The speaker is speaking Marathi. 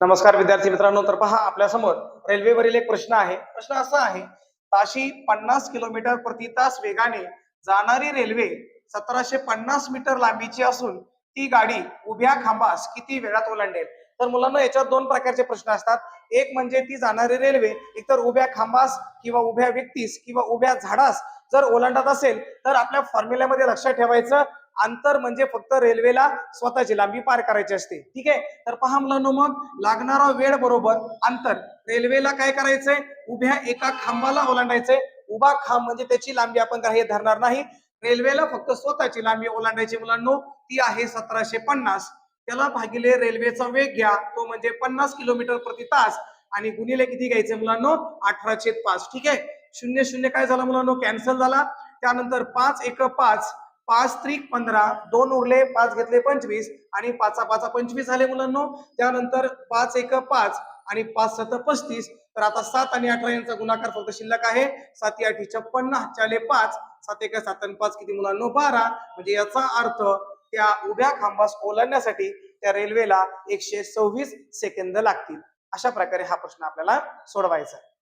नमस्कार विद्यार्थी मित्रांनो तर पहा आपल्यासमोर रेल्वेवरील एक प्रश्न आहे. प्रश्न असा आहे ताशी पन्नास किलोमीटर प्रति तास वेगाने जाणारी रेल्वे सतराशे पन्नास मीटर लांबीची असून ती गाडी उभ्या खांबास किती वेळात ओलांडेल? तर मुलांना याच्यात दोन प्रकारचे प्रश्न असतात. एक म्हणजे ती जाणारी रेल्वे एकतर उभ्या खांबास किंवा उभ्या व्यक्तीस किंवा उभ्या झाडास जर ओलांडत असेल तर आपल्या फॉर्म्युल्यामध्ये लक्षात ठेवायचं अंतर म्हणजे फक्त रेल्वेला स्वतःची लांबी पार करायची असते. ठीक आहे? तर पहा मुलांनो मग लागणारा वेळ बरोबर अंतर. रेल्वेला काय करायचंय? उभ्या एका खांबाला ओलांडायचंय. उभा खांब म्हणजे त्याची लांबी आपण काही धरणार नाही. रेल्वेला फक्त स्वतःची लांबी ओलांडायची मुलांनो. ती आहे सतराशे पन्नास. त्याला भागिले रेल्वेचा वेग घ्या. तो म्हणजे पन्नास किलोमीटर प्रति तास. आणि गुणिले किती घ्यायचे मुलांनो? अठराशे पाच. ठीक आहे? शून्य शून्य काय झालं मुलांनो? कॅन्सल झाला. त्यानंतर पाच एक पाच. पाच त्रिक पंधरा दोन उरले पाच घेतले पंचवीस आणि पाचा पाचा पंचवीस झाले मुलांनो. त्यानंतर पाच एक पाच आणि पाच सत पस्तीस. तर आता सात आणि अठरा यांचा गुणाकार फक्त शिल्लक आहे. साती आठी छप्पन्न चाले पाच. सात एक सात आणि पाच किती मुलांनो? बारा. म्हणजे याचा अर्थ त्या उभ्या खांबास ओलांडण्यासाठी त्या रेल्वेला एकशे सव्वीस सेकंद लागतील. अशा प्रकारे हा प्रश्न आपल्याला सोडवायचा आहे.